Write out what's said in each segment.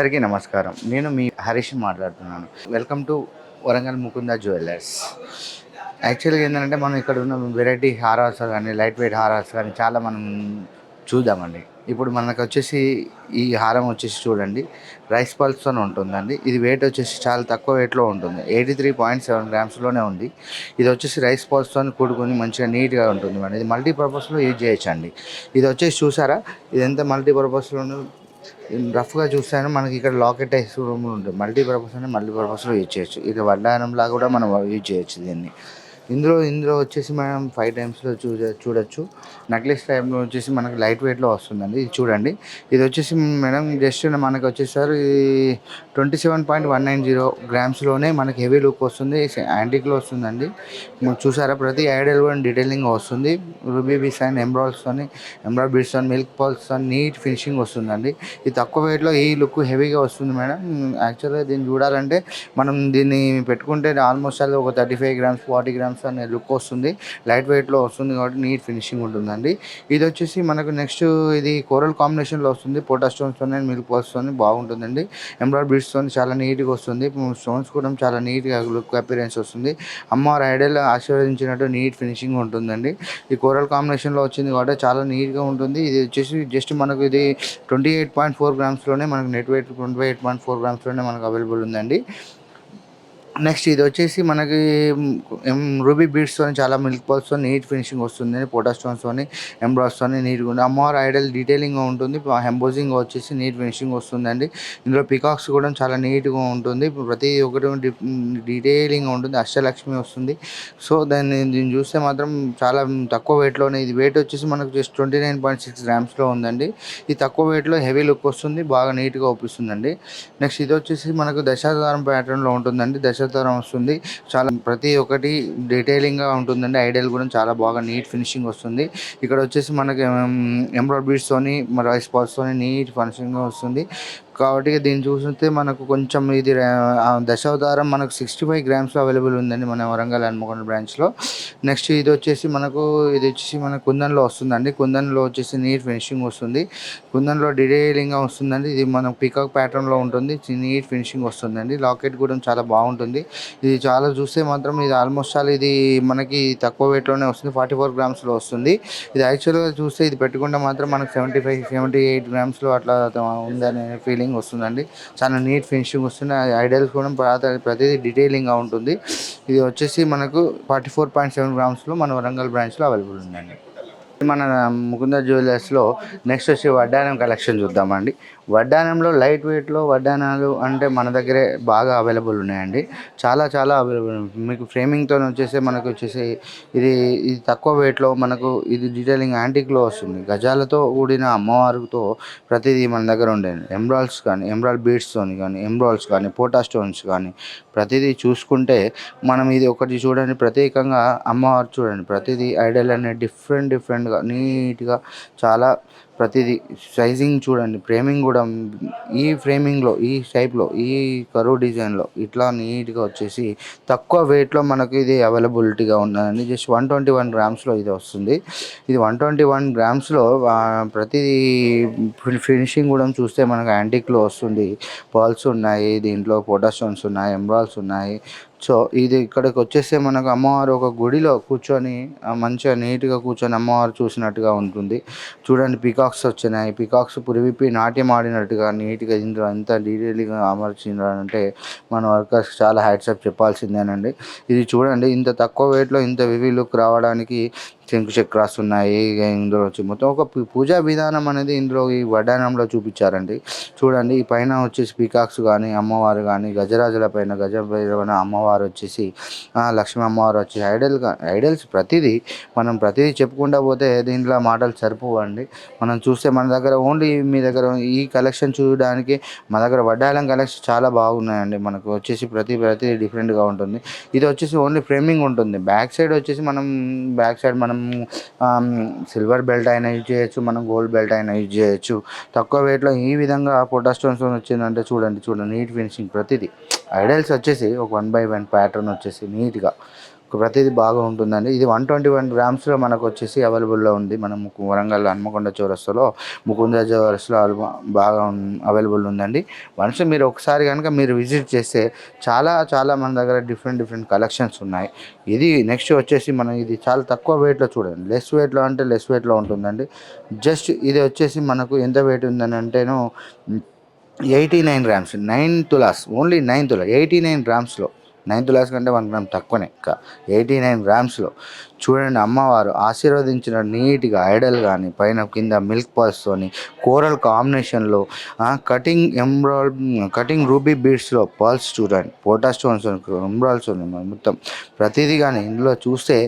అందరికీ నమస్కారం. నేను మీ హరీష్ మాట్లాడుతున్నాను. Welcome to Warangal Mukunda jewellers. యాక్చువల్గా ఏంటంటే మనం ఇక్కడ ఉన్న వెరైటీ హారాస్ కానీ లైట్ వెయిట్ హారాస్ కానీ చాలా మనం చూద్దామండి. ఇప్పుడు మనకు వచ్చేసి ఈ హారం వచ్చేసి చూడండి. రైస్ పల్స్ అని ఉంటుందండి. ఇది వెయిట్ వచ్చేసి చాలా తక్కువ వెయిట్లో ఉంటుంది. ఎయిటీ త్రీ పాయింట్ సెవెన్ గ్రామ్స్లోనే ఉంది. ఇది వచ్చేసి రైస్ పల్స్తో కూడుకొని మంచిగా నీట్గా ఉంటుంది మేడం ఇది మల్టీపర్పస్లో యూజ్ చేయొచ్చండి. ఇది వచ్చేసి చూసారా? ఇది ఎంత మల్టీపర్పస్లోనూ రఫ్గా చూస్తాను మనకి ఇక్కడ లాకెట్ ఐస్ రూమ్ ఉంటుంది మల్టీపర్పస్ అని మల్టీపర్పస్లో యూజ్ చేయొచ్చు. ఇక వడ్డానం లాగా కూడా మనం యూజ్ చేయొచ్చు దీన్ని. ఇందులో ఇందులో వచ్చేసి మనం ఫైవ్ టైమ్స్లో చూ చూడొచ్చు. నెక్లెస్ టైప్లో వచ్చేసి మనకి లైట్ వెయిట్లో వస్తుందండి. ఇది చూడండి. ఇది వచ్చేసి మేడం జస్ట్ మనకి వచ్చేసరి twenty seven point one nine zero గ్రామ్స్లోనే మనకి హెవీ లుక్ వస్తుంది. యాంటిక్లో వస్తుందండి. చూసారా? ప్రతి ఐడియల్ కూడా డీటెయిలింగ్ వస్తుంది. రూబీ బీస్ అండ్ ఎంబ్రాయిడ్స్ అని ఎంబ్రాయిడ్ బీడ్స్ అని మిల్క్ పాల్స్ అని నీట్ ఫినిషింగ్ వస్తుందండి. ఇది తక్కువ వెయిట్లో ఈ లుక్ హెవీగా వస్తుంది మేడం. యాక్చువల్గా దీన్ని చూడాలంటే మనం దీన్ని పెట్టుకుంటే ఆల్మోస్ట్ అది ఒక thirty five grams forty grams అనే లుక్ వస్తుంది. లైట్ వెయిట్లో వస్తుంది కాబట్టి నీట్ ఫినిషింగ్ ఉంటుందండి. ఇది వచ్చేసి మనకు నెక్స్ట్ ఇది కోరల్ కాంబినేషన్లో వస్తుంది. పోటా స్టోన్స్తో మిల్క్ వస్తుంది. బాగుంటుందండి. ఎంబ్రాయిడ్ బీడ్స్తో చాలా నీట్గా వస్తుంది. స్టోన్స్ కూడా చాలా నీట్గా లుక్ అపీరెన్స్ వస్తుంది. అమ్మవారి ఐడల్ ఆశీర్వదించినట్టు నీట్ ఫినిషింగ్ ఉంటుందండి. ఈ కోరల్ కాంబినేషన్లో వచ్చింది కాబట్టి చాలా నీట్గా ఉంటుంది. ఇది వచ్చేసి జస్ట్ మనకు ఇది ట్వంటీ ఎయిట్ పాయింట్ ఫోర్ గ్రామ్స్లోనే మనకు net weight twenty eight point four గ్రామ్స్లోనే మనకు అవైలబుల్ ఉందండి. నెక్స్ట్ ఇది వచ్చేసి మనకి రూబీ బీడ్స్తో చాలా మిల్క్ పల్స్తో నీట్ ఫినిషింగ్ వస్తుంది. పోటా స్టోన్స్తో ఎంబ్రాయిడ్స్తో నీట్గా ఉంది అమ్మవారి ఐడల్ డీటెయిలింగ్ ఉంటుంది. ఎంబోజింగ్ వచ్చేసి నీట్ ఫినిషింగ్ వస్తుందండి. ఇందులో పికాక్స్ కూడా చాలా నీట్గా ఉంటుంది. ప్రతి ఒక్కటి డీటెయిలింగ్ ఉంటుంది. అష్టలక్ష్మి వస్తుంది. సో దాన్ని దీన్ని చూస్తే మాత్రం చాలా తక్కువ వెయిట్లోనే ఇది. వెయిట్ వచ్చేసి మనకు just twenty nine point six గ్రామ్స్లో ఉందండి. ఇది తక్కువ వెయిట్లో హెవీ లుక్ వస్తుంది. బాగా నీట్గా ఒప్పిస్తుందండి. నెక్స్ట్ ఇది వచ్చేసి మనకు దశాధారం ప్యాటర్న్లో ఉంటుందండి. తరం వస్తుంది. చాలా ప్రతి ఒక్కటి డీటెయిలింగ్గా ఉంటుందండి. ఐడియల్ కూడా చాలా బాగా నీట్ ఫినిషింగ్ వస్తుంది. ఇక్కడ వచ్చేసి మనకి ఎంబ్రాయిడ్ బీడ్స్తోని రైస్ పాల్స్తోని నీట్ ఫినిషింగ్గా వస్తుంది. కాబట్టి దీన్ని చూస్తే మనకు కొంచెం ఇది ఆ, దశావతారం మనకు సిక్స్టీ ఫైవ్ గ్రామ్స్లో అవైలబుల్ ఉందండి మన వరంగల్ హన్మకొండ బ్రాంచ్లో నెక్స్ట్ ఇది వచ్చేసి మనకు ఇది వచ్చేసి మన కుందన్లో వస్తుందండి. కుందన్లో వచ్చేసి నీట్ ఫినిషింగ్ వస్తుంది. కుందన్లో డిటైలింగ్గా వస్తుందండి. ఇది మనం పికాక్ ప్యాటర్న్లో ఉంటుంది. నీట్ ఫినిషింగ్ వస్తుందండి. లాకెట్ కూడా చాలా బాగుంటుంది. ఇది చాలా చూస్తే మాత్రం ఇది ఆల్మోస్ట్ చాలా ఇది మనకి తక్కువ వెయిట్లోనే వస్తుంది. ఫార్టీ ఫోర్ గ్రామ్స్లో వస్తుంది. ఇది యాక్చువల్గా చూస్తే ఇది పెట్టుకుంటే మాత్రం మనకు సెవెంటీ ఫైవ్ సెవెంటీ ఎయిట్ గ్రామ్స్లో అట్లా ఉందనే డీటెయిలింగ్ వస్తుందండి. చాలా నీట్ ఫినిషింగ్ వస్తుంది ఐడియల్స్ కూడా ప్రతి ప్రతిదీ డీటెయిలింగ్గా ఉంటుంది. ఇది వచ్చేసి మనకు ఫార్టీ ఫోర్ పాయింట్ సెవెన్ గ్రామ్స్లో మన వరంగల్ బ్రాంచ్లో అవైలబుల్ ఉందండి. మన ముకుంద జ్యువెలర్స్లో నెక్స్ట్ వచ్చి వడ్డానం కలెక్షన్ చూద్దామండి. వడ్డానంలో లైట్ వెయిట్లో వడ్డానాలు అంటే మన దగ్గరే బాగా అవైలబుల్ ఉన్నాయండి. చాలా చాలా అవైలబుల్ మీకు ఫ్రేమింగ్తో వచ్చేసి మనకు వచ్చేసి ఇది ఇది తక్కువ వెయిట్లో మనకు ఇది డీటెయిలింగ్ యాంటిక్లో వస్తుంది. గజాలతో కూడిన అమ్మవారితో ప్రతిదీ మన దగ్గర ఉండేది. ఎంబ్రాయిల్స్ కానీ ఎంబ్రాయిల్ బీడ్స్తో కానీ ఎంబ్రాయిల్స్ కానీ పోటా స్టోన్స్ కానీ ప్రతిదీ చూసుకుంటే మనం ఇది ఒకటి చూడండి. ప్రత్యేకంగా అమ్మవారు చూడండి. ప్రతిదీ ఐడల్ అనే డిఫరెంట్ డిఫరెంట్ నీట్గా చాలా ప్రతిదీ సైజింగ్ చూడండి ఫ్రేమింగ్ కూడా ఈ ఫ్రేమింగ్లో ఈ టైప్లో ఈ కరువు డిజైన్లో ఇట్లా నీట్గా వచ్చేసి తక్కువ వెయిట్లో మనకి ఇది అవైలబిలిటీగా ఉన్నదండి. జస్ట్ వన్ ట్వంటీ వన్ గ్రామ్స్లో ఇది వస్తుంది. ఇది వన్ ట్వంటీ వన్ గ్రామ్స్లో ప్రతి ఫినిషింగ్ కూడా చూస్తే మనకు యాంటిక్లో వస్తుంది. పర్ల్స్ ఉన్నాయి దీంట్లో ఫోటోస్టోన్స్ ఉన్నాయి ఎంబ్రాల్స్ ఉన్నాయి. సో ఇది ఇక్కడికి వచ్చేస్తే మనకు అమ్మవారు ఒక గుడిలో కూర్చొని మంచిగా నీట్గా కూర్చొని అమ్మవారు చూసినట్టుగా ఉంటుంది. చూడండి పికాక్స్ వచ్చినాయి. పికాక్స్ పురివిప్పి నాట్యం ఆడినట్టుగా నీట్గా ఇందులో ఎంత డీటెయిల్గా అంటే మన వర్కర్స్ చాలా హ్యాట్సప్ చెప్పాల్సిందేనండి. ఇది చూడండి ఇంత తక్కువ వెయిట్లో ఇంత వివి లుక్ రావడానికి శంకు చక్రాస్ ఉన్నాయి ఇందులో వచ్చి మొత్తం ఒక పూ- పూజా విధానం అనేది ఇందులో ఈ వడ్డానంలో చూపించారండి. చూడండి ఈ పైన వచ్చేసి పీకాక్స్ కానీ అమ్మవారు కానీ గజరాజుల పైన గజ అమ్మవారు వచ్చేసి లక్ష్మీ అమ్మవారు వచ్చి ఐడల్గా ఐడల్స్ ప్రతిదీ మనం ప్రతిదీ చెప్పుకుంటా పోతే దీంట్లో మాటలు సరిపోవండి. మనం చూస్తే మన దగ్గర ఓన్లీ మీ దగ్గర ఈ కలెక్షన్ చూడడానికి మా దగ్గర వడ్డాలం కలెక్షన్ చాలా బాగున్నాయండి. మనకు వచ్చేసి ప్రతి ప్రతి డిఫరెంట్గా ఉంటుంది. ఇది వచ్చేసి ఓన్లీ ఫ్రేమింగ్ ఉంటుంది. బ్యాక్ సైడ్ వచ్చేసి మనం బ్యాక్ సైడ్ మనం సిల్వర్ బెల్ట్ అయినా యూజ్ చేయొచ్చు మనం గోల్డ్ బెల్ట్ అయినా యూజ్ చేయొచ్చు. తక్కువ వెయిట్లో ఈ విధంగా పోటా స్టోన్స్ వచ్చిందంటే చూడండి చూడండి నీట్ ఫినిషింగ్ ప్రతిదీ. ఐడల్స్ వచ్చేసి ఒక వన్ బై వన్ ప్యాటర్న్ వచ్చేసి నీట్గా. ప్రతిదీ బాగా ఉంటుందండి ఇది వన్ ట్వంటీ వన్ గ్రామ్స్లో మనకు వచ్చేసి అవైలబుల్లో ఉంది. మనం వరంగల్ హన్మకొండ చౌరస్తలో ముకుంద చౌరస్లో బాగా అవైలబుల్ ఉందండి. వన్స్ మీరు ఒకసారి కనుక మీరు విజిట్ చేస్తే చాలా చాలా మన దగ్గర డిఫరెంట్ డిఫరెంట్ కలెక్షన్స్ ఉన్నాయి. ఇది నెక్స్ట్ వచ్చేసి మనం ఇది చాలా తక్కువ వెయిట్లో చూడండి. లెస్ వెయిట్లో అంటే లెస్ వెయిట్లో ఉంటుందండి. జస్ట్ ఇది వచ్చేసి మనకు ఎంత వెయిట్ ఉందని అంటేను eighty nine grams. Nine tolas. Only nine tolas. Eighty nine గ్రామ్స్లో. Nine tolas కంటే వన్ గ్రామ్ తక్కువనే. ఇంకా ఎయిటీ నైన్ గ్రామ్స్లో చూడండి అమ్మవారు ఆశీర్వదించిన నీట్గా ఐడల్ కానీ పైన కింద మిల్క్ పల్స్తోని కోరల్ కాంబినేషన్లో కటింగ్ ఎంబ్రాయిడ్ కటింగ్ రూబీ బీడ్స్లో పర్ల్స్ చూడండి పోటా స్టోన్స్ ఎంబ్రాయిల్స్ ఉన్నాయి మొత్తం. ప్రతిదీ కానీ ఇందులో చూస్తే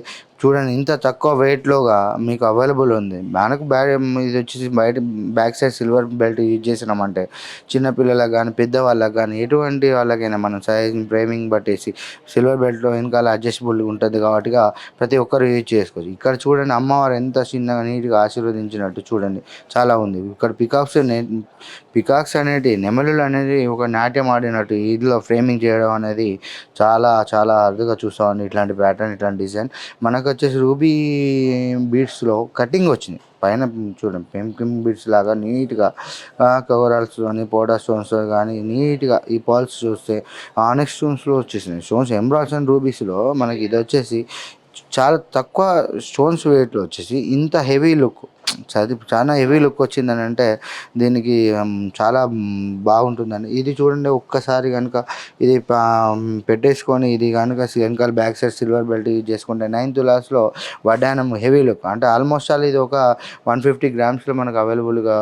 చూడండి ఇంత తక్కువ వెయిట్లోగా మీకు అవైలబుల్ ఉంది. మనకు బ్యాగ్ ఇది వచ్చేసి బయట back side silver belt use చేసినామంటే చిన్నపిల్లలకు కానీ పెద్దవాళ్ళకి కానీ ఎటువంటి వాళ్ళకైనా మనం సైజ్ ఫ్రేమింగ్ బట్టేసి సిల్వర్ బెల్ట్లో వెనకాల అడ్జస్టబుల్ ఉంటుంది కాబట్టి ప్రతి ఒక్కరు యూజ్ చేసుకోవచ్చు. ఇక్కడ చూడండి అమ్మవారు ఎంత చిన్నగా నీట్గా ఆశీర్వదించినట్టు చూడండి. చాలా ఉంది. ఇక్కడ పికాక్స్ పికాక్స్ అనేది నెమలులు అనేది ఒక నాట్యం ఆడినట్టు ఇందులో ఫ్రేమింగ్ చేయడం అనేది చాలా చాలా అరుదుగా చూస్తామండి ఇట్లాంటి ప్యాటర్న్ ఇట్లాంటి డిజైన్ మనకు వచ్చేసి రూబీ బీడ్స్లో కటింగ్ వచ్చింది. పైన చూడండి పెంకింగ్ బీడ్స్ లాగా నీట్గా కవరాల్స్ కానీ పోటా స్టోన్స్ కానీ నీట్గా ఈ పాల్స్ చూస్తే ఆనెక్స్ స్టోన్స్లో వచ్చేసినాయి. స్టోన్స్ ఎంబ్రాయిడ్స్ అండ్ రూబీస్లో మనకి ఇది వచ్చేసి చాలా తక్కువ స్టోన్స్ వెయిట్లో వచ్చేసి ఇంత హెవీ లుక్ చదివి చాలా హెవీ లుక్ వచ్చిందని అంటే దీనికి చాలా బాగుంటుందని. బాగుంటుందండి ఇది చూడండి ఒక్కసారి కనుక ఇది పెట్టేసుకొని ఇది కనుక వెనకాల back side silver belt use చేసుకుంటే నైన్ తులాస్లో వడ్డానం హెవీ లుక్ అంటే ఆల్మోస్ట్ ఆల్ ఇది ఒక వన్ ఫిఫ్టీ గ్రామ్స్లో మనకు అవైలబుల్గా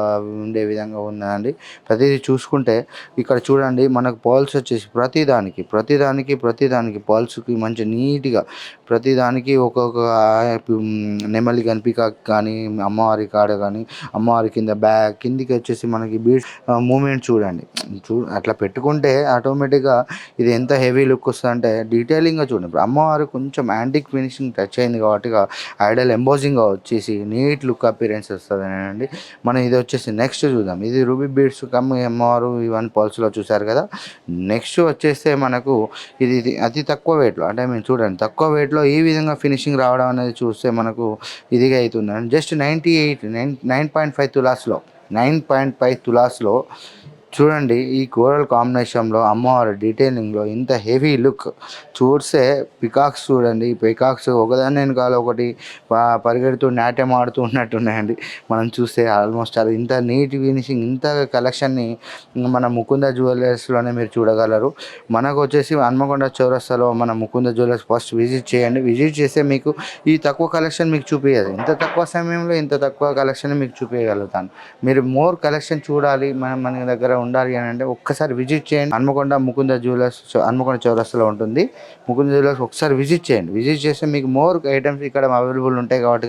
ఉండే విధంగా ఉందండి. ప్రతిదీ చూసుకుంటే ఇక్కడ చూడండి మనకు పాల్స్ వచ్చేసి ప్రతిదానికి ప్రతిదానికి ప్రతిదానికి పాల్స్కి మంచి నీట్గా ప్రతిదానికి ఒక్కొక్క నెమలి నెమలి కానీ పికాక్ కానీ అమ్మవారి కాడ కానీ అమ్మవారి కింద బ్యాగ్ కిందికి వచ్చేసి మనకి బీట్ మూమెంట్ చూడండి. చూ అట్లా పెట్టుకుంటే ఆటోమేటిక్గా ఇది ఎంత హెవీ లుక్ వస్తుంది అంటే డీటెయిలింగ్గా చూడండి. ఇప్పుడు అమ్మవారు కొంచెం యాంటిక్ ఫినిషింగ్ టచ్ అయింది కాబట్టి ఐడల్ ఎంబోజింగ్గా వచ్చేసి నీట్ లుక్ అపీరెన్స్ వస్తుంది అండి మనం ఇది వచ్చేసి నెక్స్ట్ చూద్దాం. ఇది రూబీ బీడ్స్ కమ్ అమ్మవారు ఇవన్నీ పల్స్లో చూసారు కదా. నెక్స్ట్ వచ్చేస్తే మనకు ఇది ఇది అతి తక్కువ వెయిట్లో అంటే మేము చూడండి తక్కువ వెయిట్లో ఈ విధంగా ఫినిషింగ్ రావడం అనేది చూస్తే మనకు ఇదిగా అవుతుంది just ninety eight nine nine point five తులాస్లో nine point five తులాస్లో చూడండి ఈ కోరల్ కాంబినేషన్లో అమ్మవారి డీటెయిలింగ్లో ఇంత హెవీ లుక్ చూస్తే పికాక్స్ చూడండి ఈ పికాక్స్ ఒకదాని వెనకాల ఒకటి పరిగెడుతూ నాట్యం ఆడుతూ ఉన్నట్టు ఉన్నాయండి మనం చూస్తే ఆల్మోస్ట్ అది ఇంత నీట్ ఫినిషింగ్ ఇంత కలెక్షన్ని మన ముకుంద జ్యువెలర్స్లోనే మీరు చూడగలరు. మనకు వచ్చేసి హన్మకొండ చౌరస్తాలో మన ముకుంద జ్యువెలర్స్ ఫస్ట్ విజిట్ చేయండి. విజిట్ చేస్తే మీకు ఈ తక్కువ కలెక్షన్ మీకు చూపించదు ఇంత తక్కువ సమయంలో ఇంత తక్కువ కలెక్షన్ మీకు చూపించగలుగుతాను మీరు మోర్ కలెక్షన్ చూడాలి. మన మన దగ్గర ఉండాలి అని అంటే ఒక్కసారి విజిట్ చేయండి. హన్మకొండ ముకుంద జ్యువెలర్స్ హన్మకొండ చౌరస్తాలో ఉంటుంది. ముకుంద జ్యువెలర్స్ ఒకసారి విజిట్ చేయండి. విజిట్ చేస్తే మీకు మోర్ ఐటమ్స్ ఇక్కడ అవైలబుల్ ఉంటాయి కాబట్టి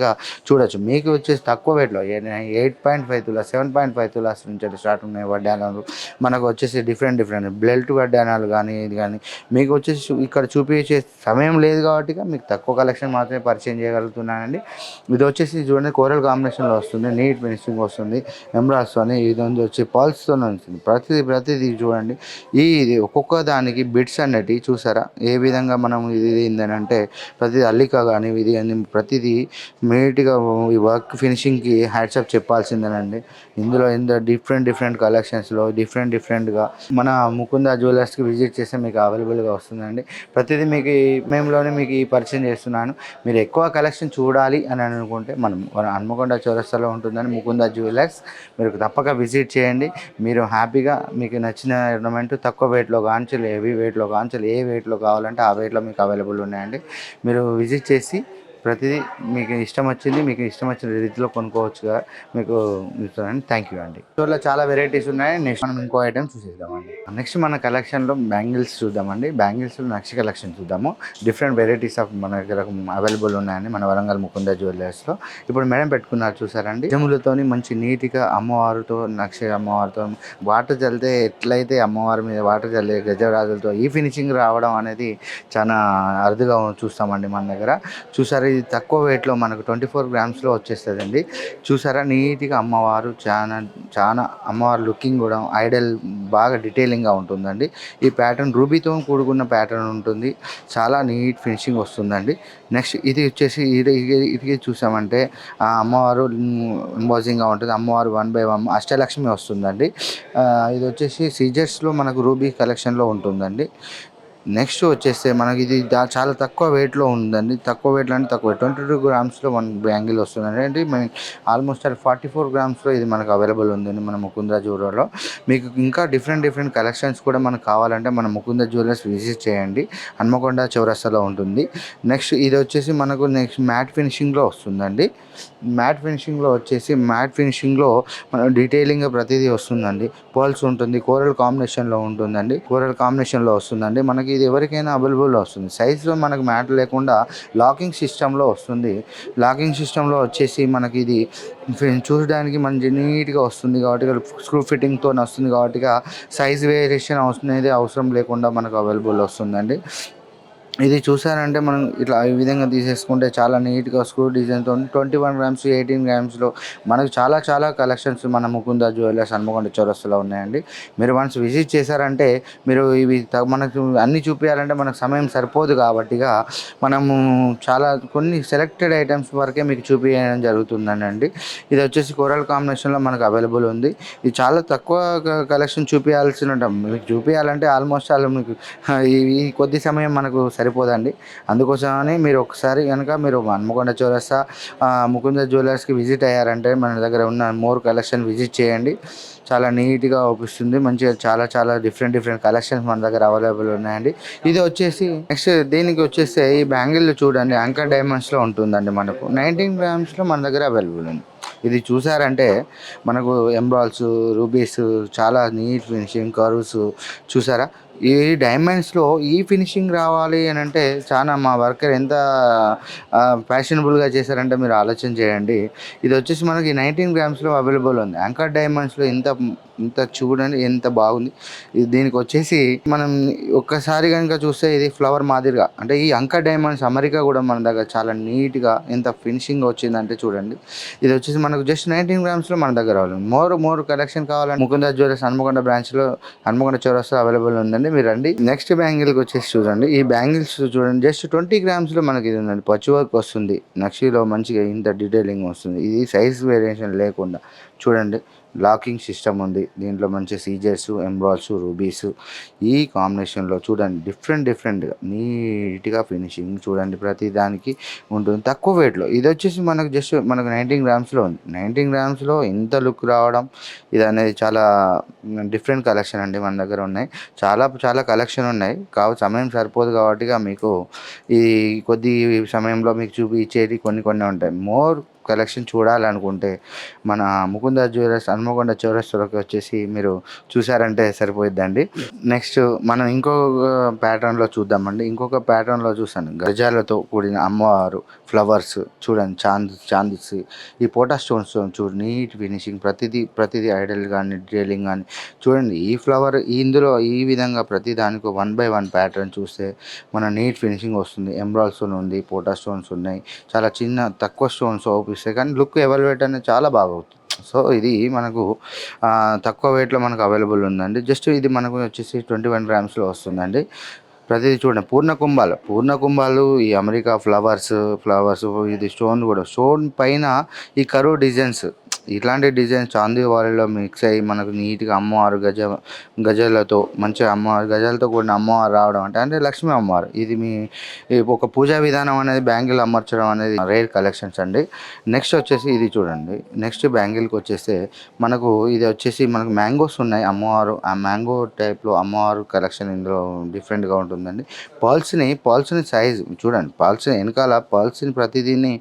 చూడొచ్చు. మీకు వచ్చేసి తక్కువ రేట్లో eight point five tolas seven point five tolas నుంచి స్టార్ట్ ఉన్నాయి వడ్డానాలు మనకు వచ్చేసి డిఫరెంట్ డిఫరెంట్ బెల్ట్ వడ్డానాలు కానీ ఇది కానీ మీకు వచ్చేసి చూ- ఇక్కడ చూపించే సమయం లేదు కాబట్టి మీకు తక్కువ కలెక్షన్ మాత్రమే పరిచయం చేయగలుగుతున్నానండి. ఇది వచ్చేసి చూడండి కోరల్ కాంబినేషన్లో వస్తుంది. నీట్ ఫినిషింగ్ వస్తుంది. ఎంబ్రాస్ అని ఇది వచ్చి పాల్స్తో వస్తుంది ప్రతిదీ ప్రతిదీ చూడండి. ఈ ఇది ఒక్కొక్క దానికి బిట్స్ అనేటివి చూసారా? ఏ విధంగా మనం ఇది ఏందని అంటే ప్రతిదీ అల్లిక కానీ ఇది అని ప్రతిదీ మీట్గా ఈ వర్క్ ఫినిషింగ్కి హ్యాట్సప్ చెప్పాల్సిందేనండి. ఇందులో ఇంత డిఫరెంట్ డిఫరెంట్ కలెక్షన్స్లో డిఫరెంట్ డిఫరెంట్గా మన ముకుంద జ్యువెలర్స్కి విజిట్ చేస్తే మీకు అవైలబుల్గా వస్తుందండి. ప్రతిదీ మీకు మేములోనే మీకు ఈ పరిచయం చేస్తున్నాను. మీరు ఎక్కువ కలెక్షన్ చూడాలి అని అనుకుంటే మనం హన్మకొండ చౌరస్తాలో ఉంటుందని ముకుంద జ్యువెలర్స్ మీరు తప్పక విజిట్ చేయండి. మీరు హ్యాపీ హ్యాపీగా మీకు నచ్చిన ornament తక్కువ వెయిట్లో కాంచెలు హెవీ వెయిట్లో కాంచెలు ఏ వెయిట్లో కావాలంటే ఆ వెయిట్లో మీకు అవైలబుల్ ఉన్నాయండి. మీరు విజిట్ చేసి ప్రతిదీ మీకు ఇష్టం వచ్చింది మీకు ఇష్టం వచ్చిన రీతిలో కొనుక్కోవచ్చుగా. మీకు ఇస్తానండి థ్యాంక్ యూ అండి. స్టోర్లో చాలా వెరైటీస్ ఉన్నాయి. నెక్స్ట్ మనం ఇంకో ఐటమ్ చూసేద్దామండి. నెక్స్ట్ మన కలెక్షన్లో బ్యాంగిల్స్ చూద్దామండి. బ్యాంగిల్స్ నక్షి కలెక్షన్ చూద్దాము. డిఫరెంట్ వెరైటీస్ ఆఫ్ మన దగ్గర అవైలబుల్ ఉన్నాయండి. మన వరంగల్ ముకుంద జ్యువెలర్స్లో ఇప్పుడు మేడం పెట్టుకున్నారు చూసారండి. జములతోని మంచి నీట్గా అమ్మవారితో నక్ష అమ్మవారితో వాటర్ చల్లితే ఎట్లయితే అమ్మవారి మీద వాటర్ చల్లే గజరాజులతో ఈ ఫినిషింగ్ రావడం అనేది చాలా అరుదుగా చూస్తామండి మన దగ్గర. చూసారు ఇది తక్కువ వెయిట్లో మనకు ట్వంటీ ఫోర్ గ్రామ్స్లో వచ్చేస్తుందండి. చూసారా? నీట్గా అమ్మవారు చాలా చాలా అమ్మవారు లుకింగ్ కూడా ఐడల్ బాగా డీటెయిలింగ్గా ఉంటుందండి. ఈ ప్యాటర్న్ రూబీతో కూడుకున్న ప్యాటర్న్ ఉంటుంది. చాలా నీట్ ఫినిషింగ్ వస్తుందండి. నెక్స్ట్ ఇది వచ్చేసి ఇది ఇది- చూసామంటే ఆ అమ్మవారు ఎంబోజింగ్గా ఉంటుంది. అమ్మవారు వన్ బై వన్ అష్టలక్ష్మి వస్తుందండి. ఇది వచ్చేసి సీజర్స్లో మనకు రూబీ కలెక్షన్లో ఉంటుందండి. నెక్స్ట్ వచ్చేస్తే మనకి ఇది చాలా తక్కువ వెయిట్లో ఉందండి. తక్కువ వెయిట్లో అంటే తక్కువ ట్వంటీ టూ గ్రామ్స్లో వన్ బ్యాంగిల్ వస్తుందండి అంటే మన ఆల్మోస్ట్ అది ఫార్టీ ఫోర్ గ్రామ్స్లో ఇది మనకు అవైలబుల్ ఉందండి మన ముకుంద జ్యువెలర్లో మీకు ఇంకా డిఫరెంట్ డిఫరెంట్ కలెక్షన్స్ కూడా మనకు కావాలంటే మన ముకుంద జ్యువెలర్స్ విజిట్ చేయండి. హన్మకొండ చౌరస్తాలో ఉంటుంది. నెక్స్ట్ ఇది వచ్చేసి మనకు నెక్స్ట్ మ్యాట్ ఫినిషింగ్లో వస్తుందండి. మ్యాట్ ఫినిషింగ్లో వచ్చేసి మ్యాట్ ఫినిషింగ్లో మన డీటెయిలింగ్ ప్రతిదీ వస్తుందండి. పర్ల్స్ ఉంటుంది కోరల్ కాంబినేషన్లో ఉంటుందండి. కోరల్ కాంబినేషన్లో వస్తుందండి. మనకి ఇది ఎవరికైనా అవైలబుల్ వస్తుంది. సైజులో మనకు మ్యాట్ లేకుండా లాకింగ్ సిస్టంలో వస్తుంది. లాకింగ్ సిస్టంలో వచ్చేసి మనకి ఇది చూడడానికి మంచి నీట్గా వస్తుంది కాబట్టి స్క్రూ ఫిట్టింగ్తో వస్తుంది కాబట్టి సైజ్ వేరియేషన్ అవసరం అనేది అవసరం లేకుండా మనకు అవైలబుల్ వస్తుందండి. ఇది చూసారంటే మనం ఇట్లా ఈ విధంగా తీసేసుకుంటే చాలా నీట్గా స్క్రూ డిజైన్తో ట్వంటీ వన్ గ్రామ్స్ ఎయిటీన్ గ్రామ్స్లో మనకు చాలా చాలా కలెక్షన్స్ మన ముకుంద జ్యువెలర్స్ హన్మకొండ చౌరస్తులో ఉన్నాయండి. మీరు వన్స్ విజిట్ చేశారంటే మీరు ఇవి మనకు అన్ని చూపించాలంటే మనకు సమయం సరిపోదు కాబట్టిగా మనము చాలా కొన్ని సెలెక్టెడ్ ఐటమ్స్ వరకే మీకు చూపించడం జరుగుతుందండి ఇది వచ్చేసి కోరల్ కాంబినేషన్లో మనకు అవైలబుల్ ఉంది. ఇది చాలా తక్కువ కలెక్షన్ చూపించాల్సిన మీకు చూపించాలంటే ఆల్మోస్ట్ ఆల్ మీకు ఈ కొద్ది సమయం మనకు సరి సరిపోదండి. అందుకోసమని మీరు ఒకసారి కనుక మీరు హన్మకొండ చౌరస్తా ముకుంద జ్యువెలర్స్కి విజిట్ అయ్యారంటే మన దగ్గర ఉన్న మోర్ కలెక్షన్ విజిట్ చేయండి. చాలా నీట్గా అవుపిస్తుంది మంచిగా చాలా చాలా డిఫరెంట్ డిఫరెంట్ కలెక్షన్స్ మన దగ్గర అవైలబుల్ ఉన్నాయండి. ఇది వచ్చేసి నెక్స్ట్ దీనికి వచ్చేస్తే ఈ బ్యాంగిల్ చూడండి. యాంకర్ డైమండ్స్లో ఉంటుందండి మనకు. నైన్టీన్ గ్రామ్స్లో మన దగ్గర అవైలబుల్ ఉంది. ఇది చూసారంటే మనకు ఎంబ్రాల్స్ రూబీస్ చాలా నీట్ ఫినిషింగ్ కర్వ్స్ చూసారా? ఈ డైమండ్స్లో ఈ ఫినిషింగ్ రావాలి అని అంటే చాలా మా వర్కర్ ఎంత ఫ్యాషనబుల్గా చేశారంటే మీరు ఆలోచన చేయండి. ఇది వచ్చేసి మనకి నైన్టీన్ గ్రామ్స్లో అవైలబుల్ ఉంది. యాంకర్ డైమండ్స్లో ఇంత ఇంత చూడండి ఎంత బాగుంది. దీనికి వచ్చేసి మనం ఒక్కసారి కనుక చూస్తే ఇది ఫ్లవర్ మాదిరిగా అంటే ఈ అంక డైమండ్స్ అమెరికా కూడా మన దగ్గర చాలా నీట్గా ఎంత ఫినిషింగ్ వచ్చిందంటే చూడండి. ఇది వచ్చేసి మనకు జస్ట్ నైన్టీన్ గ్రామ్స్లో మన దగ్గర అవ్వాలి మోర్ మోర్ కలెక్షన్ కావాలంటే ముకుంద జ్యువెలర్స్ హన్మకొండ బ్రాంచ్లో హనుమకొండ చౌరస్తా అవైలబుల్ ఉందండి. మీరు రండి. నెక్స్ట్ బ్యాంగిల్కి వచ్చేసి చూడండి. ఈ బ్యాంగిల్స్ చూడండి జస్ట్ ట్వంటీ గ్రామ్స్లో మనకి ఇది ఉందండి పచ్చి వర్క్ వస్తుంది. నక్షిలో మంచిగా ఇంత డీటెయిలింగ్ వస్తుంది. ఇది సైజ్ వేరియేషన్ లేకుండా చూడండి. లాకింగ్ సిస్టమ్ ఉంది. దీంట్లో మంచి సీజర్స్ ఎంబ్రాయిడ్స్ రూబీస్ ఈ కాంబినేషన్లో చూడండి. డిఫరెంట్ డిఫరెంట్గా నీట్గా ఫినిషింగ్ చూడండి. ప్రతి దానికి ఉంటుంది. తక్కువ వెయిట్లో. ఇది వచ్చేసి మనకు జస్ట్ మనకు నైన్టీన్ గ్రామ్స్లో ఉంది. నైన్టీన్ గ్రామ్స్లో ఇంత లుక్ రావడం ఇది అనేది చాలా డిఫరెంట్ కలెక్షన్ అండి మన దగ్గర ఉన్నాయి. చాలా చాలా కలెక్షన్ ఉన్నాయి. కావు సమయం సరిపోదు కాబట్టిగా మీకు ఈ కొద్ది సమయంలో మీకు చూపించేది కొన్ని కొన్ని ఉంటాయి. మోర్ కలెక్షన్ చూడాలనుకుంటే మన ముకుంద జ్యువెలర్స్ హన్మకొండ చౌరస్తాలోకి వచ్చేసి మీరు చూసారంటే సరిపోయిద్దండి. నెక్స్ట్ మనం ఇంకొక ప్యాటర్న్లో చూద్దామండి. ఇంకొక ప్యాటర్న్లో చూసాను గజాలతో కూడిన అమ్మవారు ఫ్లవర్స్ చూడండి. చాంద్ చాందిస్ ఈ పోటా స్టోన్స్ చూడు నీట్ ఫినిషింగ్ ప్రతిదీ ప్రతిదీ ఐడల్ కానీ డీటెయిలింగ్ కానీ చూడండి ఈ ఫ్లవర్ ఇందులో ఈ విధంగా ప్రతి దానికి వన్ బై వన్ ప్యాటర్న్ చూస్తే మన నీట్ ఫినిషింగ్ వస్తుంది. ఎంబ్రాయిడ్స్ ఉంది పోటా స్టోన్స్ ఉన్నాయి. చాలా చిన్న తక్కువ స్టోన్స్ అవుపిస్తాయి కానీ లుక్ ఎవల్వేట్ అనేది చాలా బాగా అవుతుంది సో ఇది మనకు తక్కువ వెయిట్లో మనకు అవైలబుల్ ఉందండి. జస్ట్ ఇది మనకు వచ్చేసి ట్వంటీ వన్ గ్రామ్స్లో వస్తుందండి. ప్రతిదీ చూడండి. పూర్ణ కుంభాలు పూర్ణ కుంభాలు ఈ అమెరికా ఫ్లవర్స్ ఫ్లవర్స్ ఇది స్టోన్ కూడా. స్టోన్ పైన ఈ కరువు డిజైన్స్ ఇట్లాంటి డిజైన్స్ చాందీ వారిలో మిక్స్ అయ్యి మనకు నీట్గా అమ్మవారు గజ గజలతో మంచిగా అమ్మవారు గజాలతో కూడిన అమ్మవారు రావడం అంటే అంటే లక్ష్మీ అమ్మవారు. ఇది మీ ఒక పూజా విధానం అనేది బ్యాంగిల్ అమర్చడం అనేది రేర్ కలెక్షన్స్ అండి. నెక్స్ట్ వచ్చేసి ఇది చూడండి. నెక్స్ట్ బ్యాంగిల్కి వచ్చేస్తే మనకు ఇది వచ్చేసి మనకు మ్యాంగోస్ ఉన్నాయి. అమ్మవారు ఆ మ్యాంగో టైప్లో అమ్మవారు కలెక్షన్ ఇందులో డిఫరెంట్గా ఉంటుందండి. పాల్స్ని పాల్స్ని సైజ్ చూడండి. పాల్స్ని వెనకాల పర్ల్స్ని ప్రతిదీని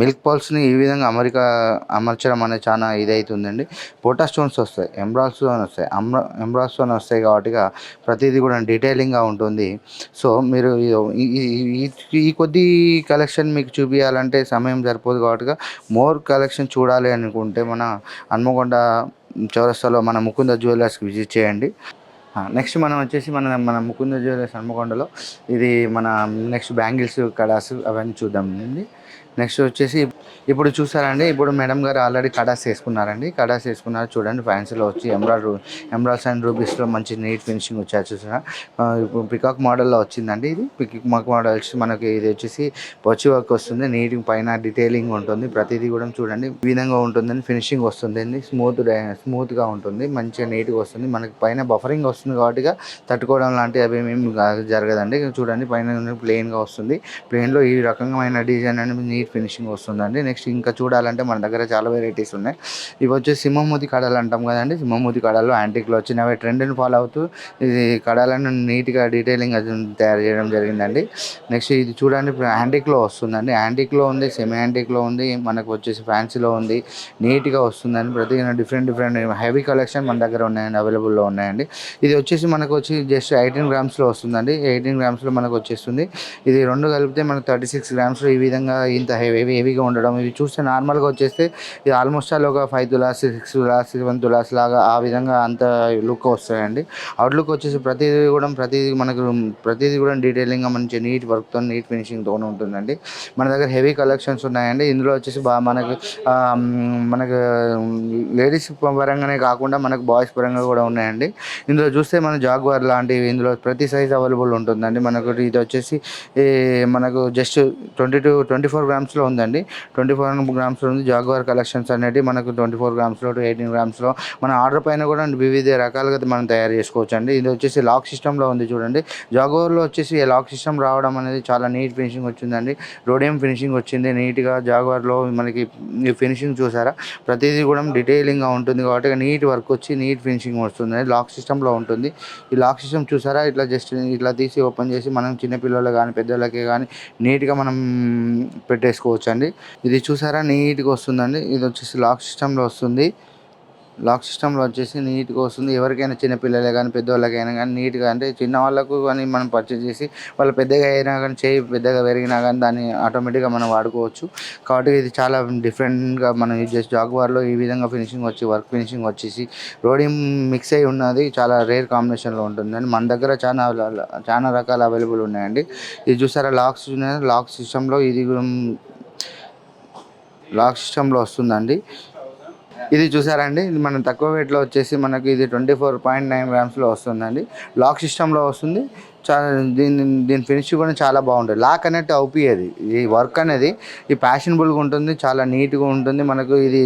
మిల్క్ పాల్స్ని ఈ విధంగా అమెరికా అమర్చడం అనేది చాలా ఇదవుతుందండి పోటా స్టోన్స్ వస్తాయి ఎంబ్రాయిడ్స్ స్టోన్ వస్తాయి అమ్ర ఎంబ్రాయిడ్ స్టోన్ వస్తాయి కాబట్టి ప్రతిదీ కూడా డీటెయిలింగ్గా ఉంటుంది. సో మీరు ఈ- ఈ- ఈ కొద్ది కలెక్షన్ మీకు చూపించాలంటే సమయం సరిపోదు కాబట్టి మోర్ కలెక్షన్ చూడాలి అనుకుంటే మన హన్మకొండ చౌరస్తాలో మన ముకుంద జ్యువెలర్స్కి విజిట్ చేయండి. నెక్స్ట్ మనం వచ్చేసి మన మన ముకుంద జ్యువెలర్స్ హన్మకొండలో. ఇది మన నెక్స్ట్ బ్యాంగిల్స్ కడాస్ అవన్నీ చూద్దాం అండి. నెక్స్ట్ వచ్చేసి ఇప్పుడు చూసారండి ఇప్పుడు మేడం గారు ఆల్రెడీ కడాస్ వేసుకున్నారండి. కడాస్ వేసుకున్నారు చూడండి ఫ్యాన్సీలో వచ్చి ఎంబ్రాయిడ్ ఎంబ్రాయిడ్స్ అండ్ రూబీస్లో మంచి నీట్ ఫినిషింగ్ వచ్చారు చూసారా. ఇప్పుడు పికాక్ మోడల్లో వచ్చిందండి ఇది. పికాక్ మోడల్ వచ్చి మనకి ఇది వచ్చేసి పొచ్చి వర్క్ వస్తుంది నీట్ పైన డీటెయిలింగ్ ఉంటుంది. ప్రతిదీ కూడా చూడండి ఈ విధంగా ఉంటుందండి ఫినిషింగ్ వస్తుంది. స్మూత్ స్మూత్గా ఉంటుంది మంచిగా నీట్గా వస్తుంది. మనకి పైన బఫరింగ్ వస్తుంది కాబట్టి తట్టుకోవడం లాంటివి అవి ఏమి జరగదండి. చూడండి పైన ప్లెయిన్గా వస్తుంది. ప్లెయిన్లో ఈ రకమైన డిజైన్ అనేది నీట్ ఫినిషింగ్ వస్తుందండి. నెక్స్ట్ ఇంకా చూడాలంటే మన దగ్గర చాలా వెరైటీస్ ఉన్నాయి. ఇవి వచ్చేసి సింహమూతి కడలు అంటాం కదండి. సింహమూతి కడలు యాంటిక్లో వచ్చినవి. ట్రెండ్ని ఫాలో అవుతూ ఇది కడాలను నీట్గా డీటెయిలింగ్ అది తయారు చేయడం జరిగిందండి. నెక్స్ట్ ఇది చూడండి యాంటిక్లో వస్తుందండి. యాంటిక్లో ఉంది సెమీ యాంటిక్లో ఉంది మనకు వచ్చేసి ఫ్యాన్సీలో ఉంది నీట్గా వస్తుందండి. ప్రతి డిఫరెంట్ డిఫరెంట్ హెవీ కలెక్షన్ మన దగ్గర ఉన్నాయండి అవైలబుల్లో ఉన్నాయండి. ఇది వచ్చేసి మనకు వచ్చి జస్ట్ ఎయిటీన్ గ్రామ్స్లో వస్తుందండి. ఎయిటీన్ గ్రామ్స్లో మనకు వచ్చేస్తుంది. ఇది రెండు కలిపితే మనకు థర్టీ సిక్స్ గ్రామ్స్లో ఈ విధంగా ఇంత హెవీ హెవీగా ఉండడం. ఇవి చూస్తే నార్మల్గా వచ్చేస్తే ఇది ఆల్మోస్ట్ ఆల్ ఒక five tolas six tolas seven tolas లాగా ఆ విధంగా అంత లుక్ వస్తాయండి. అవుట్లుక్ వచ్చేసి ప్రతిదీ కూడా ప్రతిదీ మనకు ప్రతిదీ కూడా డీటెయిలింగ్గా మంచి నీట్ వర్క్తో నీట్ ఫినిషింగ్తో ఉంటుందండి. మన దగ్గర హెవీ కలెక్షన్స్ ఉన్నాయండి. ఇందులో వచ్చేసి బాగా మనకు మనకు లేడీస్ పరంగానే కాకుండా మనకు బాయ్స్ పరంగా కూడా ఉన్నాయండి. ఇందులో చూస్తే మన జాగ్వార్ లాంటివి ఇందులో ప్రతి సైజ్ అవైలబుల్ ఉంటుందండి. మనకు ఇది వచ్చేసి మనకు just twenty two twenty four grams గ్రామ్స్లో ఉందండి. ట్వంటీ ఫోర్ గ్రామ్స్లో ఉంది. జాగ్వార్ కలెక్షన్స్ అనేవి మనకు ట్వంటీ ఫోర్ గ్రామ్స్లో టు ఎయిటీన్ గ్రామ్స్లో మన ఆర్డర్ పైన కూడా వివిధ రకాలుగా మనం తయారు చేసుకోవచ్చు అండి ఇది వచ్చేసి లాక్ సిస్టంలో ఉంది చూడండి. జాగ్వార్లో వచ్చేసి లాక్ సిస్టమ్ రావడం అనేది చాలా నీట్ ఫినిషింగ్ వచ్చిందండి. రోడియం ఫినిషింగ్ వచ్చింది. నీట్గా జాగ్వార్లో మనకి ఫినిషింగ్ చూసారా? ప్రతిదీ కూడా డీటెయిలింగ్గా ఉంటుంది కాబట్టి నీట్ వర్క్ వచ్చి నీట్ ఫినిషింగ్ వస్తుంది. లాక్ సిస్టంలో ఉంటుంది. ఈ లాక్ సిస్టమ్ చూసారా? ఇట్లా జస్ట్ ఇట్లా తీసి ఓపెన్ చేసి మనం చిన్నపిల్లలు కానీ పెద్దలకి కానీ నీట్గా మనం వేసుకోవచ్చు అండి ఇది చూసారా? నీట్గా వస్తుందండి. ఇది వచ్చేసి లాక్ సిస్టంలో వస్తుంది. లాక్ సిస్టంలో వచ్చేసి నీట్గా వస్తుంది. ఎవరికైనా చిన్నపిల్లలే కానీ పెద్దవాళ్ళకైనా కానీ నీట్గా అంటే చిన్న వాళ్ళకు కానీ మనం పర్చేజ్ చేసి వాళ్ళు పెద్దగా అయినా కానీ చేయి పెద్దగా పెరిగినా కానీ దాన్ని ఆటోమేటిక్గా మనం వాడుకోవచ్చు. కాబట్టి ఇది చాలా డిఫరెంట్గా మనం యూజ్ చేసి జాగ్వార్లో ఈ విధంగా ఫినిషింగ్ వచ్చి వర్క్ ఫినిషింగ్ వచ్చేసి రోడియం మిక్స్ అయి ఉన్నది. చాలా రేర్ కాంబినేషన్లో ఉంటుందండి. మన దగ్గర చాలా చాలా రకాల అవైలబుల్ ఉన్నాయండి. ఇది చూసారా? లాక్స్ లాక్ సిస్టంలో ఇది కూడా లాక్ సిస్టంలో వస్తుందండి. ఇది చూసారండి ఇది మనం తక్కువ వెయిట్లో వచ్చేసి మనకి ఇది ట్వంటీ ఫోర్ పాయింట్ నైన్ గ్రామ్స్లో వస్తుందండి. లాక్ సిస్టంలో వస్తుంది. చాలా దీని దీని ఫినిష్ కూడా చాలా బాగుంటుంది లాక్ అనేది అవుపియది ఈ వర్క్ అనేది ఈ ఫ్యాషనబుల్గా ఉంటుంది చాలా నీట్గా ఉంటుంది. మనకు ఇది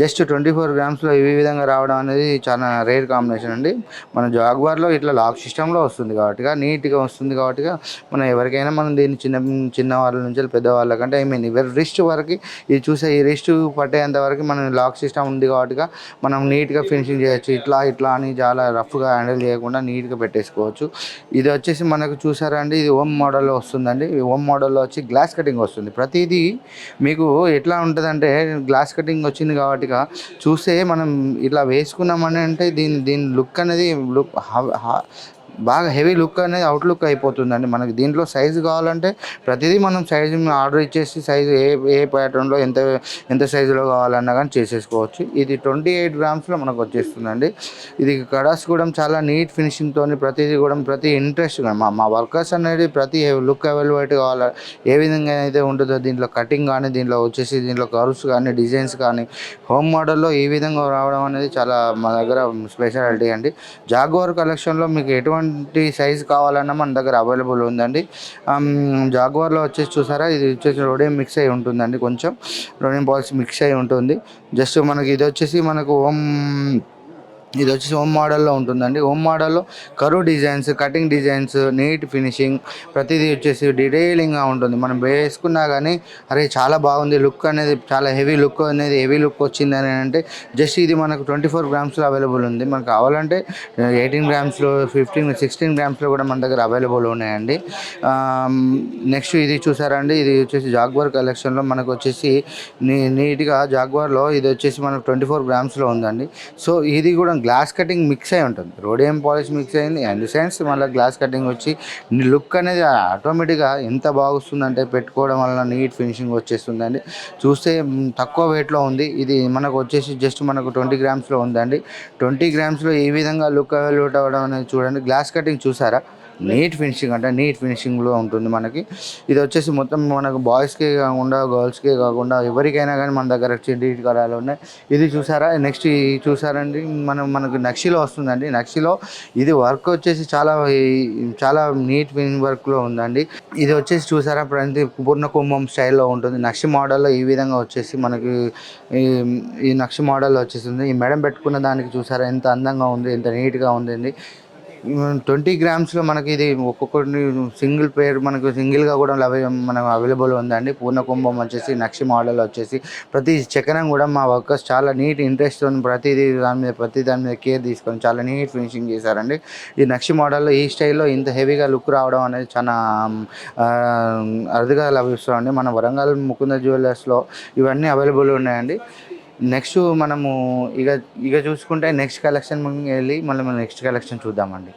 జస్ట్ ట్వంటీ ఫోర్ గ్రామ్స్లో ఈ విధంగా రావడం అనేది చాలా రేర్ కాంబినేషన్ అండి. మన జాగ్వార్లో ఇట్లా లాక్ సిస్టంలో వస్తుంది కాబట్టి నీట్గా వస్తుంది కాబట్టి మనం ఎవరికైనా మనం దీన్ని చిన్న చిన్న వాళ్ళ నుంచి పెద్ద వాళ్ళకంటే ఐ మీన్ ఎవరి రిస్ట్ వరకు ఇది చూసే ఈ రిస్ట్ పట్టేంత వరకు మనం లాక్ సిస్టమ్ ఉంది కాబట్టి మనం నీట్గా ఫినిషింగ్ చేయొచ్చు. ఇట్లా ఇట్లా అని చాలా రఫ్గా హ్యాండిల్ చేయకుండా నీట్గా పెట్టేసుకోవచ్చు. ఇది వచ్చి వచ్చేసి మనకు చూసారా అండి ఇది ఓమ్ మోడల్లో వస్తుందండి. ఓమ్ మోడల్లో వచ్చి గ్లాస్ కటింగ్ వస్తుంది. ప్రతిదీ మీకు ఎట్లా ఉంటుందంటే గ్లాస్ కటింగ్ వచ్చింది కాబట్టి చూస్తే మనం ఇట్లా వేసుకున్నామని అంటే దీని దీని లుక్ అనేది లుక్ బాగా హెవీ లుక్ అనేది అవుట్ లుక్ అయిపోతుందండి. మనకి దీంట్లో సైజు కావాలంటే ప్రతిదీ మనం సైజు ఆర్డర్ ఇచ్చేసి సైజు ఏ ఏ ప్యాటర్న్లో ఎంత ఎంత సైజులో కావాలన్నా కానీ చేసేసుకోవచ్చు. ఇది ట్వంటీ ఎయిట్ గ్రామ్స్లో మనకు వచ్చేస్తుందండి. ఇది కడాస్ కూడా చాలా నీట్ ఫినిషింగ్తో ప్రతిదీ కూడా ప్రతి ఇంట్రెస్ట్ మా మా వర్కర్స్ అనేది ప్రతి లుక్ అవైలబిలిటీ కావాలి ఏ విధంగా అయితే ఉంటుందో దీంట్లో కటింగ్ కానీ దీంట్లో వచ్చేసి దీంట్లో కర్వ్స్ కానీ డిజైన్స్ కానీ హోమ్ మోడల్లో ఈ విధంగా రావడం అనేది చాలా మా దగ్గర స్పెషాలిటీ అండి. జాగోర్ కలెక్షన్లో మీకు ఎటువంటి సైజ్ కావాలన్నా మన దగ్గర అవైలబుల్ ఉందండి. జాగ్వార్లో వచ్చేసి చూసారా? ఇది వచ్చేసి రోడియం మిక్స్ అయి ఉంటుందండి కొంచెం. రోడియం బాల్స్ మిక్స్ అయి ఉంటుంది. జస్ట్ మనకి ఇది వచ్చేసి మనకు హోమ్ ఇది వచ్చేసి హోమ్ మోడల్లో ఉంటుందండి. హోమ్ మోడల్లో కరువు designs cutting designs neat finishing ప్రతిదీ వచ్చేసి డీటెయిలింగ్గా ఉంటుంది. మనం వేసుకున్నా కానీ అరే చాలా బాగుంది లుక్ అనేది చాలా హెవీ లుక్ అనేది హెవీ లుక్ వచ్చింది అని అంటే జస్ట్ ఇది మనకు ట్వంటీ ఫోర్ గ్రామ్స్లో అవైలబుల్ ఉంది. మనకు కావాలంటే ఎయిటీన్ గ్రామ్స్లో ఫిఫ్టీన్ సిక్స్టీన్ గ్రామ్స్లో కూడా మన దగ్గర అవైలబుల్ ఉన్నాయండి. Um, నెక్స్ట్ ఇది చూసారండి. ఇది వచ్చేసి జాగ్వార్ కలెక్షన్లో మనకు వచ్చేసి నీ నీట్గా జాగ్వార్లో ఇది వచ్చేసి మనకు ట్వంటీ ఫోర్ గ్రామ్స్లో ఉందండి. సో ఇది కూడా గ్లాస్ కటింగ్ మిక్స్ అయి ఉంటుంది. రోడియం పాలిష్ మిక్స్ అయింది. అండ్ సెన్స్ మళ్ళీ గ్లాస్ కటింగ్ వచ్చి లుక్ అనేది ఆటోమేటిక్గా ఎంత బాగుస్తుందంటే పెట్టుకోవడం వల్ల నీట్ ఫినిషింగ్ వచ్చేస్తుందండి. చూస్తే తక్కువ వెయిట్లో ఉంది. ఇది మనకు వచ్చేసి జస్ట్ మనకు ట్వంటీ గ్రామ్స్లో ఉందండి. ట్వంటీ గ్రామ్స్లో ఏ విధంగా లుక్ అవైలబుల్ అవ్వడం అనేది చూడండి. గ్లాస్ కటింగ్ చూసారా? నీట్ ఫినిషింగ్ అంటే నీట్ ఫినిషింగ్లో ఉంటుంది మనకి. ఇది వచ్చేసి మొత్తం మనకు బాయ్స్కే కాకుండా గర్ల్స్కే కాకుండా ఎవరికైనా కానీ మన దగ్గర చెడ్డీ కరాలు ఉన్నాయి. ఇది చూసారా? నెక్స్ట్ ఇది చూసారండి. మనం మనకు నక్షిలో వస్తుందండి. నక్షిలో ఇది వర్క్ వచ్చేసి చాలా చాలా నీట్ ఫిన్ వర్క్లో ఉందండి. ఇది వచ్చేసి చూసారా ప్రతి పూర్ణ కుంభం స్టైల్లో ఉంటుంది. నక్షి మోడల్లో ఈ విధంగా వచ్చేసి మనకి ఈ ఈ నక్షి మోడల్ వచ్చేసింది. ఈ మేడం పెట్టుకున్న దానికి చూసారా? ఎంత అందంగా ఉంది ఎంత నీట్గా ఉంది ట్వంటీ గ్రామ్స్లో మనకి ఇది ఒక్కొక్కటి సింగిల్ పేర్ మనకు సింగిల్గా కూడా లభ్య మనకు అవైలబుల్ ఉందండి. పూర్ణ కుంభం వచ్చేసి నక్షి మోడల్ వచ్చేసి ప్రతి చక్రం కూడా మా వర్కర్స్ చాలా నీట్ ఇంట్రెస్ట్ ప్రతిదీ దాని మీద ప్రతి దాని మీద కేర్ తీసుకొని చాలా నీట్ ఫినిషింగ్ చేశారండి. ఈ నక్షి మోడల్లో ఈ స్టైల్లో ఇంత హెవీగా లుక్ రావడం అనేది చాలా అరుదుగా లభిస్తుందండి. మన వరంగల్ ముకుంద జ్యువెలర్స్లో ఇవన్నీ అవైలబుల్ ఉన్నాయండి. నెక్స్ట్ మనము ఇక ఇక చూసుకుంటే నెక్స్ట్ కలెక్షన్ వెళ్ళి మళ్ళీ మనం నెక్స్ట్ కలెక్షన్ చూద్దామండి.